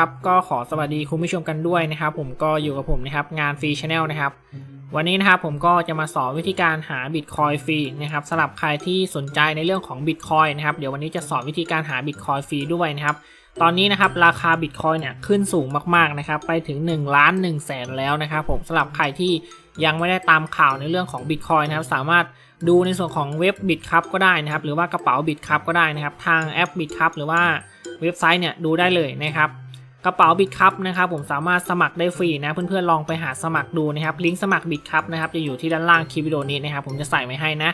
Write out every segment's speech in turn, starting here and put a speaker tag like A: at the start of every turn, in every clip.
A: นะครับ ก็ขอสวัสดีคุณผู้ชมกันด้วยนะครับ ผมก็อยู่กับผมนะครับงานฟรีชาแนลนะครับ วันนี้นะครับผมก็จะมาสอนวิธีการหาบิตคอยฟรีนะครับสำหรับใครที่สนใจในเรื่องของบิตคอยนะครับเดี๋ยววันนี้จะสอนวิธีการหาบิตคอยฟรีด้วยนะครับ ตอนนี้นะครับราคาบิตคอยเนี่ยขึ้นสูงมากๆนะครับไปถึง1ล้าน1แสนแล้วนะครับ ผมสำหรับใครที่ยังไม่ได้ตามข่าวในเรื่องของบิตคอยนะครับสามารถดูในส่วนของเว็บบิตครับก็ได้นะครับ หรือว่ากระเป๋าบิตครับก็ได้นะครับ ทางแอปบิตครับหรือว่าเว็บไซต์เนี่ยดูได้เลยนะครับ กระเป๋าบิตครับนะครับผมสามารถสมัครได้ฟรีนะเพื่อนๆลองไปหาสมัครดูนะครับลิงก์สมัครบิตครับนะครับจะอยู่ที่ด้านล่างคลิปวิดีโอนี้นะครับผมจะใส่ไว้ให้นะ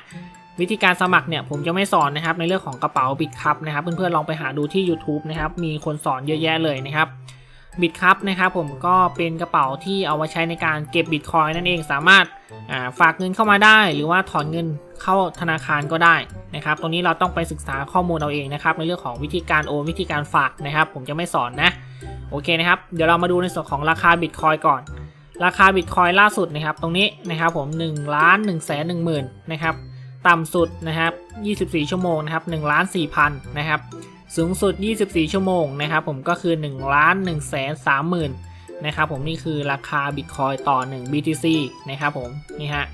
A: วิธีการสมัครเนี่ยผมจะไม่สอนนะครับในเรื่องของกระเป๋าบิตครับนะครับเพื่อนๆลองไปหาดูที่ YouTube นะครับมีคนสอนเยอะแยะเลยนะครับบิตครับนะครับผมก็เป็นกระเป๋าที่เอาไว้ใช้ในการเก็บบิตคอยนั่นเองสามารถาฝากเงินเข้ามาได้ หรือว่าถอนเงินเข้าธนาคารก็ได้นะครับตรงนี้เราต้องไปศึกษาข้อมูลเอาเองนะครับในเรื่องของวิธีการโอนวิธีการฝากนะครับ ผมจะไม่สอนนะ โอเคนะครับ เดี๋ยวเรามาดูในส่วนของราคาบิตคอยก่อน ราคาบิตคอยล่าสุดนะครับ ตรงนี้นะครับผม1ล้าน1แสน1หมื่นนะครับ ต่ำสุดนะครับ 24 ชั่วโมงนะครับ1ล้าน4พันนะครับ สูงสุด 24 ชั่วโมงนะครับ ผมก็คือ1ล้าน1แสน3หมื่นนะครับผมนี่คือราคาบิตคอยต่อ 1 BTC นะครับผมนี่ฮะ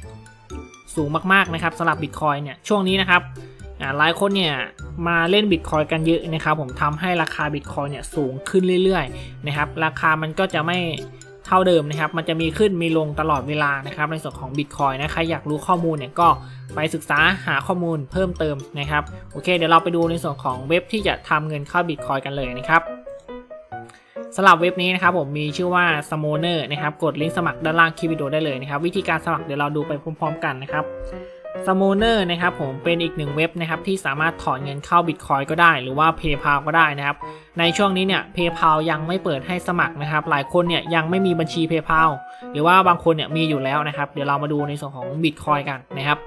A: สูงมากๆนะครับสำหรับบิตคอยเนี่ยช่วงนี้นะครับ หลายคนเนี่ยมาเล่นบิตคอยกันเยอะนะครับผมทำให้ราคาบิตคอยเนี่ยสูงขึ้นเรื่อยๆนะครับราคามันก็จะไม่เท่าเดิมนะครับ มันจะมีขึ้นมีลงตลอดเวลานะครับ ในส่วนของบิตคอยนะใครอยากรู้ข้อมูลเนี่ยก็ไปศึกษาหาข้อมูลเพิ่มเติมนะครับ โอเค เดี๋ยวเราไปดูในส่วนของเว็บที่จะทำเงินเข้าบิตคอยกันเลยนะครับสำหรับเว็บนี้นะครับผมมีชื่อว่า s m o n e r นะครับ กดลิงก์สมัครด้านล่างคลิปวิดีโอได้เลยนะครับ วิธีการสมัครเดี๋ยวเราดูไปพร้อมๆกันนะครับ s m o n e r นะครับผมเป็นอีกหนึ่งเว็บนะครับที่สามารถถอนเงินเข้า Bitcoin ก็ได้ หรือว่า PayPal ก็ได้นะครับ ในช่วงนี้เนี่ย PayPal ยังไม่เปิดให้สมัครนะครับ หลายคนเนี่ยยังไม่มีบัญชี PayPal หรือว่าบางคนเนี่ยมีอยู่แล้วนะครับ เดี๋ยวเรามาดูในส่วนของ Bitcoin กันนะครับ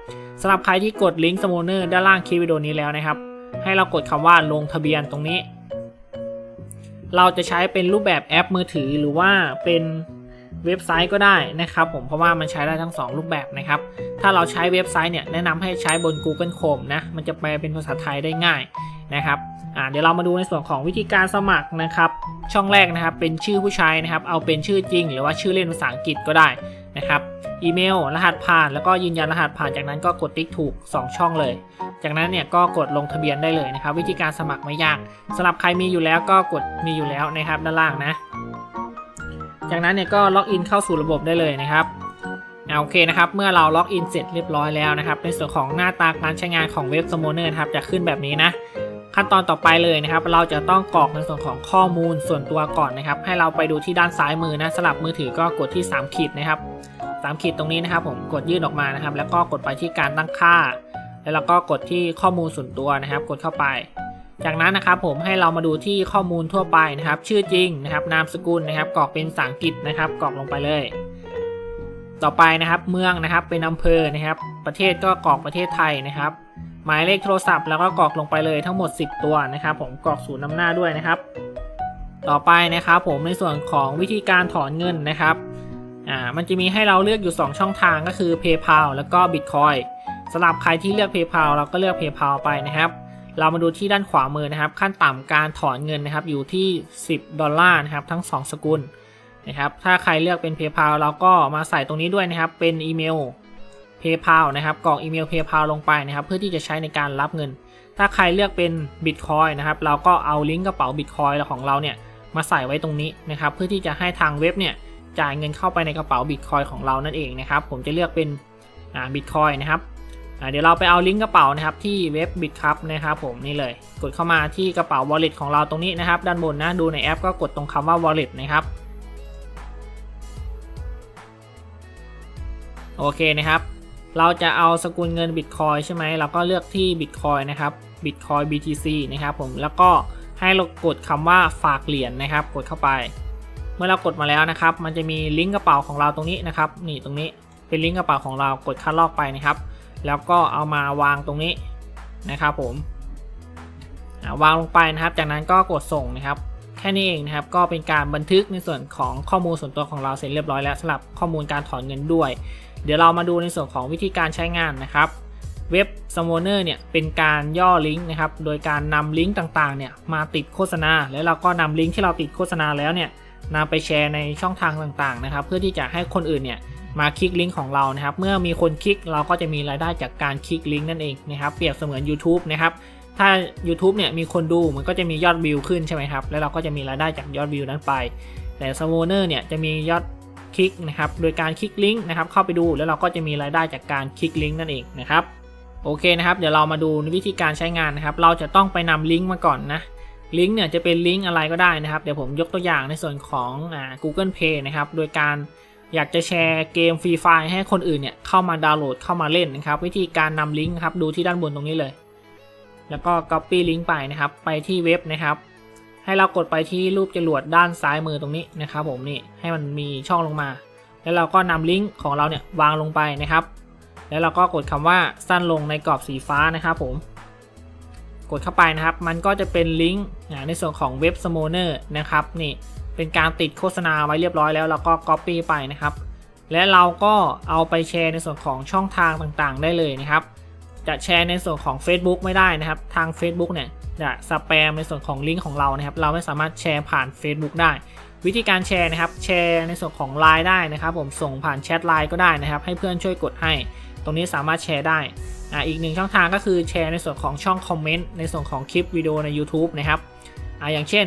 A: สำหรับใครที่กดลิงก์ s m o n e r ด้านล่างคลิปวิดีโอนี้แล้วนะครับ ให้เรากดคำว่าลงทะเบียนตรงนี้ เราจะใช้เป็นรูปแบบแอปมือถือหรือว่าเป็น เว็บไซต์ก็ได้นะครับผมเพราะว่ามันใช้ได้ทั้ง 2 รูปแบบนะครับ ถ้าเราใช้เว็บไซต์เนี่ยแนะนำให้ใช้บน Google Chrome นะมันจะแปลเป็นภาษาไทยได้ง่ายนะครับเดี๋ยวเรามาดูในส่วนของวิธีการสมัครนะครับ ช่องแรกนะครับเป็นชื่อผู้ใช้นะครับ เอาเป็นชื่อจริง หรือว่าชื่อเล่นภาษาอังกฤษก็ได้นะครับอีเมล รหัสผ่าน แล้วก็ยืนยันรหัสผ่านจากนั้นก็กดติ๊กถูก 2 ช่องเลย จากนั้นเนี่ยก็กดลงทะเบียนได้เลยนะครับ วิธีการสมัครไม่ยากสำหรับใครมีอยู่แล้วก็กดมีอยู่แล้วนะครับด้านล่างนะ จากนั้นเนี่ยก็ล็อกอินเข้าสู่ระบบได้เลยนะครับโอเคนะครับ เมื่อเราล็อกอินเสร็จเรียบร้อยแล้วนะครับ ในส่วนของหน้าตาการใช้งานของเว็บสมเนอร์ครับจะขึ้นแบบนี้นะ ขั้นตอนต่อไปเลยนะครับ เราจะต้องกรอกในส่วนของข้อมูลส่วนตัวก่อนนะครับ ให้เราไปดูที่ด้านซ้ายมือนะสลับมือถือก็กดที่ 3 ขีดนะครับ3ขีดตรงนี้นะครับ ผมกดยื่นออกมานะครับ แล้วก็กดไปที่การตั้งค่า แล้วเราก็กดที่ข้อมูลส่วนตัวนะครับ กดเข้าไป จากนั้นนะครับผมให้เรามาดูที่ข้อมูลทั่วไปนะครับ ชื่อจริงนะครับ นามสกุลนะครับกรอกเป็นภาษาอังกฤษนะครับกรอกลงไปเลย ต่อไปนะครับเมืองนะครับเป็นอำเภอนะครับ ประเทศก็กรอกประเทศไทยนะครับ หมายเลขโทรศัพท์แล้วก็กรอกลงไปเลยทั้งหมด 10 ตัวนะครับ ผมกรอกศูนย์นำหน้าด้วยนะครับ ต่อไปนะครับผมในส่วนของวิธีการถอนเงินนะครับอ่ามันจะมีให้เราเลือกอยู่ 2 ช่องทางก็คือ PayPal แล้วก็ Bitcoin สำหรับใครที่เลือก PayPal เราก็เลือก PayPal ไปนะครับ เรามาดูที่ด้านขวามือนะครับ ขั้นต่ำการถอนเงินนะครับ อยู่ที่ 10 ดอลลาร์นะครับ ทั้ง 2 สกุลนะครับ ถ้าใครเลือกเป็น PayPal เราก็มาใส่ตรงนี้ด้วยนะครับ เป็นอีเมล PayPal นะครับกรอกอีเมล PayPal ลงไปนะครับ เพื่อที่จะใช้ในการรับเงิน ถ้าใครเลือกเป็น Bitcoin นะครับ เราก็เอาลิงก์กระเป๋า Bitcoin ของเราเนี่ยมาใส่ไว้ตรงนี้นะครับ เพื่อที่จะให้ทางเว็บเนี่ยจ่ายเงินเข้าไปในกระเป๋า Bitcoin ของเรานั่นเองนะครับ ผมจะเลือกเป็น Bitcoin นะครับ เดี๋ยวเราไปเอาลิงก์กระเป๋านะครับที่เว็บ Bitcup นะครับผมนี่เลย กดเข้ามาที่กระเป๋า Wallet ของเราตรงนี้นะครับ ด้านบนนะดูในแอปก็กดตรงคำว่า Wallet นะครับโอเคนะครับ เราจะเอาสกุลเงิน Bitcoin ใช่ไหมเราก็เลือกที่ Bitcoin นะครับ Bitcoin BTC นะครับผมแล้วก็ให้เรากดคำว่าฝากเหรียญนนะครับ กดเข้าไป เมื่อเรากดมาแล้วนะครับ มันจะมีลิงก์กระเป๋าของเราตรงนี้นะครับ นี่ตรงนี้เป็นลิงก์กระเป๋าของเรากดคัดลอกไปนะครับ แล้วก็เอามาวางตรงนี้นะครับผมวางลงไปนะครับ จากนั้นก็กดส่งนะครับ แค่นี้เองนะครับ ก็เป็นการบันทึกในส่วนของข้อมูลส่วนตัวของเราเสร็จเรียบร้อยแล้วสำหรับข้อมูลการถอนเงินด้วย เดี๋ยวเรามาดูในส่วนของวิธีการใช้งานนะครับ เว็บ s u m m o n e r เนี่ยเป็นการย่อลิงก์นะครับ โดยการนำลิงก์ต่างๆเนี่ยมาติดโฆษณา แล้วเราก็นำลิงก์ที่เราติดโฆษณาแล้วเนี่ยนำไปแชร์ในช่องทางต่างๆนะครับ เพื่อที่จะให้คนอื่นเนี่ย มาคลิกลิงก์ของเรานะครับ เมื่อมีคนคลิกเราก็จะมีรายได้จากการคลิกลิงก์นั่นเองนะครับ เปรียบเสมือน YouTube นะครับ ถ้า YouTube เนี่ยมีคนดูมันก็จะมียอดวิวขึ้นใช่ไหมครับ แล้วเราก็จะมีรายได้จากยอดวิวนั้นไป แต่ s u m m o n e r เนี่ยจะมียอดคลิกนะครับ โดยการคลิกลิงก์นะครับ เข้าไปดูแล้วเราก็จะมีรายได้จากการคลิกลิงก์นั่นเองนะครับ โอเคนะครับ เดี๋ยวเรามาดูวิธีการใช้งานนะครับ เราจะต้องไปนำลิงก์มาก่อนนะลิงก์เนี่ยจะเป็นลิงก์อะไรก็ได้นะครับ เดี๋ยวผมยกตัวอย่างในส่วนของอ่า Google Play นะครับ โดยการ อยากจะแชร์เกมฟรีไฟให้คนอื่นเนี่ยเข้ามาดาวน์โหลดเข้ามาเล่นนะครับ วิธีการนำลิงก์ครับดูที่ด้านบนตรงนี้เลย แล้วก็ Copy ลิงก์ไปนะครับ ไปที่เว็บนะครับ ให้เรากดไปที่รูปจรวดด้านซ้ายมือตรงนี้นะครับ ผมนี่ให้มันมีช่องลงมา แล้วเราก็นำลิงก์ของเราเนี่ยวางลงไปนะครับ แล้วเราก็กดคำว่าสั้นลงในกรอบสีฟ้านะครับผมกดเข้าไปนะครับ มันก็จะเป็นลิงก์ในส่วนของเว็บ s m o n e r นะครับนี่ เป็นการติดโฆษณาไว้เรียบร้อยแล้วเราก็ Copy ไปนะครับ และเราก็เอาไปแชร์ในส่วนของช่องทางต่างๆ ได้เลยนะครับ จะแชร์ในส่วนของ Facebook ไม่ได้นะครับ ทาง Facebook เนี่ยจะสแปมในส่วนของลิงก์ของเรานะครับ เราไม่สามารถแชร์ผ่าน Facebook ได้ วิธีการแชร์นะครับ แชร์ในส่วนของ Line ได้นะครับ ผมส่งผ่านแชทไลน์ก็ได้นะครับ ให้เพื่อนช่วยกดให้ ตรงนี้สามารถแชร์ได้อ่าอีกหนึ่งช่องทางก็คือแชร์ในส่วนของช่องคอมเมนต์ในส่วนของคลิปวิดีโอใน YouTube นะครับอ่าอย่างเช่น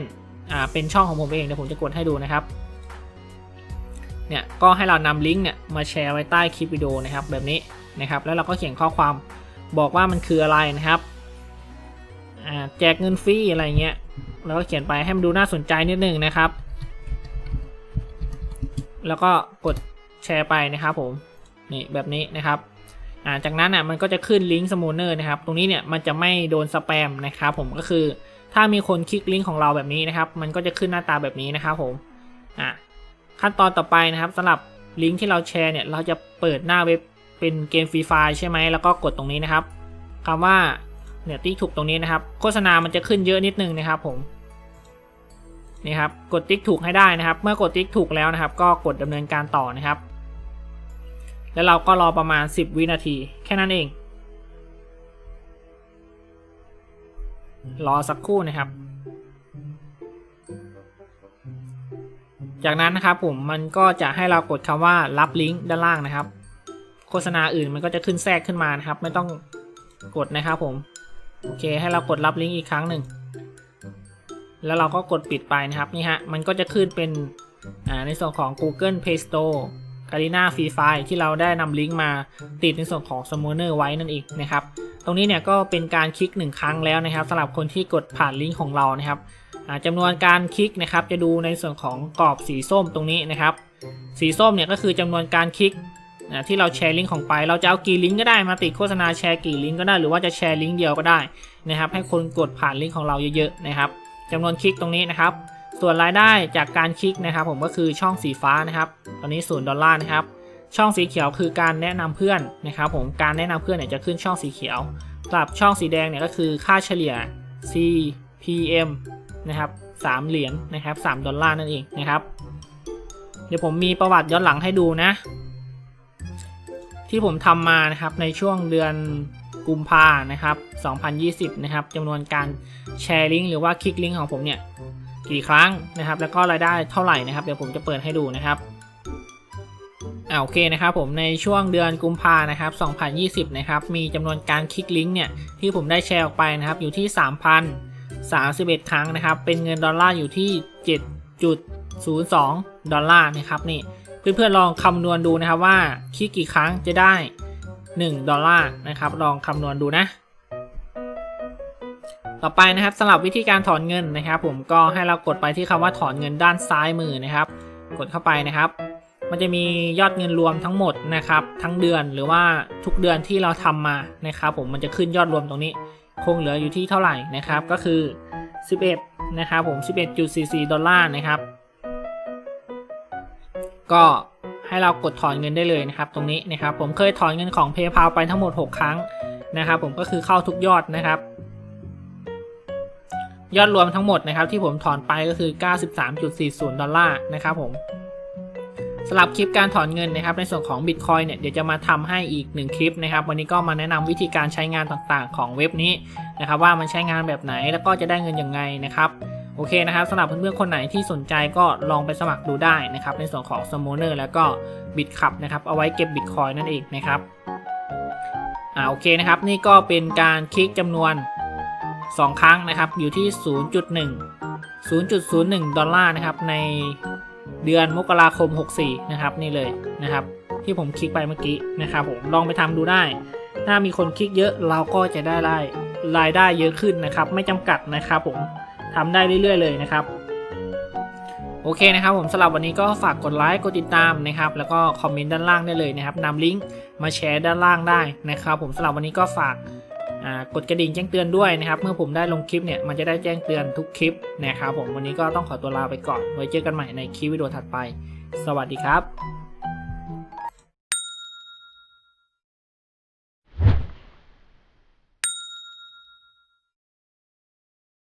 A: อ่าเป็นช่องของผมเองเดี๋ยวผมจะกดให้ดูนะครับเนี่ยก็ให้เรานำลิงก์เนี่ยมาแชร์ไว้ใต้คลิปวิดีโอนะครับแบบนี้นะครับ แล้วเราก็เขียนข้อความบอกว่ามันคืออะไรนะครับแจกเงินฟรีอะไรเงี้ยแล้วก็เขียนไปให้มันดูน่าสนใจนิดนึงนะครับ แล้วก็กดแชร์ไปนะครับผมนี่แบบนี้นะครับจากนั้นอะมันก็จะขึ้นลิงก์สมูเนอร์นะครับ ตรงนี้เนี่ยมันจะไม่โดนสแปมนะครับ ผมก็คือ ถ้ามีคนคลิกลิงก์ของเราแบบนี้นะครับ มันก็จะขึ้นหน้าตาแบบนี้นะครับผมอ่าขั้นตอนต่อไปนะครับสำหรับลิงก์ที่เราแชร์เนี่ย เราจะเปิดหน้าเว็บเป็นเกมฟรีไฟล์ใช่ไหมแล้วก็กดตรงนี้นะครับคำว่าเนี่ยติ๊กถูกตรงนี้นะครับ โฆษณามันจะขึ้นเยอะนิดนึงนะครับผมนี่ครับกดติ๊กถูกให้ได้นะครับ เมื่อกดติ๊กถูกแล้วนะครับ ก็กดดำเนินการต่อนะครับ แล้วเราก็รอประมาณ 10 วินาที แค่นั้นเอง รอสักครู่นะครับ จากนั้นนะครับผมมันก็จะให้เรากดคำว่ารับลิงก์ด้านล่างนะครับ โฆษณาอื่นมันก็จะขึ้นแทรกขึ้นมานะครับ ไม่ต้องกดนะครับผม โอเค ให้เรากดรับลิงก์อีกครั้งหนึ่ง แล้วเราก็กดปิดไปนะครับนี่ฮะ มันก็จะขึ้นเป็นในส่วนของ Google Play Store g a r i n a Free Fire ที่เราได้นำลิงก์มาติดในส่วนของ Summoner ไว้นั่นเองนะครับ ตรงนี้เนี่ยก็เป็นการคลิก 1 ครั้งแล้วนะครับสำหรับคนที่กดผ่านลิงก์ของเรานะครับจำนวนการคลิกนะครับจะดูในส่วนของกรอบสีส้มตรงนี้นะครับ สีส้มเนี่ยก็คือจำนวนการคลิกที่เราแชร์ลิงก์ของไป เราจะเอากี่ลิงก์ก็ได้มาติดโฆษณาแชร์กี่ลิงก์ก็ได้หรือว่าจะแชร์ลิงก์เดียวก็ได้นะครับ ให้คนกดผ่านลิงก์ของเราเยอะๆนะครับจำนวนคลิกตรงนี้นะครับ ส่วนรายได้จากการคลิกนะครับ ผมก็คือช่องสีฟ้านะครับ ตอนนี้ศูนย์ดอลลาร์นะครับ ช่องสีเขียวคือการแนะนำเพื่อนนะครับ ผมการแนะนำเพื่อนเนี่ยจะขึ้นช่องสีเขียวสำหรับช่องสีแดงเนี่ยก็คือค่าเฉลี่ย CPM นะครับ3เหรียญนะครับ3ดอลลาร์นั่นเองนะครับ เดี๋ยวผมมีประวัติย้อนหลังให้ดูนะ ที่ผมทำมานะครับในช่วงเดือนกุมภานะครับ 2020 นะครับจำนวนการแชร์ลิงก์หรือว่าคลิกลิงก์ของผมเนี่ย กี่ครั้งนะครับ แล้วก็รายได้เท่าไหร่นะครับ เดี๋ยวผมจะเปิดให้ดูนะครับอ่าโอเคนะครับผมในช่วงเดือนกุมภานะครับ 2020 นะครับ มีจำนวนการคลิกลิงก์เนี่ยที่ผมได้แชร์ออกไปนะครับ อยู่ที่ 3,031 ครั้งนะครับ เป็นเงินดอลลาร์อยู่ที่ 7.02 ดอลลาร์นะครับนี่เพื่อนๆลองคำนวณดูนะครับว่าคลิกกี่ครั้งจะได้ 1 ดอลลาร์นะครับ ลองคำนวณดูนะ ต่อไปนะครับสำหรับวิธีการถอนเงินนะครับ ผมก็ให้เรากดไปที่คำว่าถอนเงินด้านซ้ายมือนะครับ กดเข้าไปนะครับ มันจะมียอดเงินรวมทั้งหมดนะครับ ทั้งเดือนหรือว่าทุกเดือนที่เราทำมานะครับ ผมมันจะขึ้นยอดรวมตรงนี้ คงเหลืออยู่ที่เท่าไหร่นะครับ ก็คือ 11 นะครับผม 11.44 ดอลลาร์นะครับ ก็ให้เรากดถอนเงินได้เลยนะครับ ตรงนี้นะครับ ผมเคยถอนเงินของ PayPal ไปทั้งหมด 6 ครั้งนะครับ ผมก็คือเข้าทุกยอดนะครับ ยอดรวมทั้งหมดนะครับที่ผมถอนไปก็คือ 93.40 ดอลลาร์นะครับผมสำหรับคลิปการถอนเงินนะครับในส่วนของ Bitcoin เนี่ยเดี๋ยวจะมาทำให้อีกหนึ่งคลิปนะครับวันนี้ก็มาแนะนำวิธีการใช้งานต่างๆ ของเว็บนี้นะครับว่ามันใช้งานแบบไหนแล้วก็จะได้เงินยังไงนะครับโอเคนะครับสำหรับเพื่อนๆคนไหนที่สนใจก็ลองไปสมัครดูได้นะครับในส่วนของ s m o n e r แล้วก็ Bitcup นะครับเอาไว้เก็บ Bitcoin นั่นเองนะครับอ่าโอเคนะครับนี่ก็เป็นการคลิกจำนวน 2 ครั้งนะครับ อยู่ที่ 0.1 0.01 ดอลลาร์นะครับ ในเดือนมกราคม 64 นะครับ นี่เลยนะครับ ที่ผมคลิกไปเมื่อกี้นะครับผมลองไปทำดูได้ ถ้ามีคนคลิกเยอะเราก็จะได้รายรายได้เยอะขึ้นนะครับ ไม่จำกัดนะครับผมทำได้เรื่อยๆเลยนะครับโอเคนะครับผมสำหรับวันนี้ก็ฝากกดไลค์กดติดตามนะครับแล้วก็คอมเมนต์ด้านล่างได้เลยนะครับนำลิงก์มาแชร์ด้านล่างได้นะครับผมสำหรับวันนี้ก็ฝาก กดกระดิ่งแจ้งเตือนด้วยนะครับเมื่อผมได้ลงคลิปเนี่ยมันจะได้แจ้งเตือนทุกคลิปนะครับผมวันนี้ก็ต้องขอตัวลาไปก่อนไว้เจอกันใหม่ในคลิปวิดีโอถัดไป สวัสดีครับ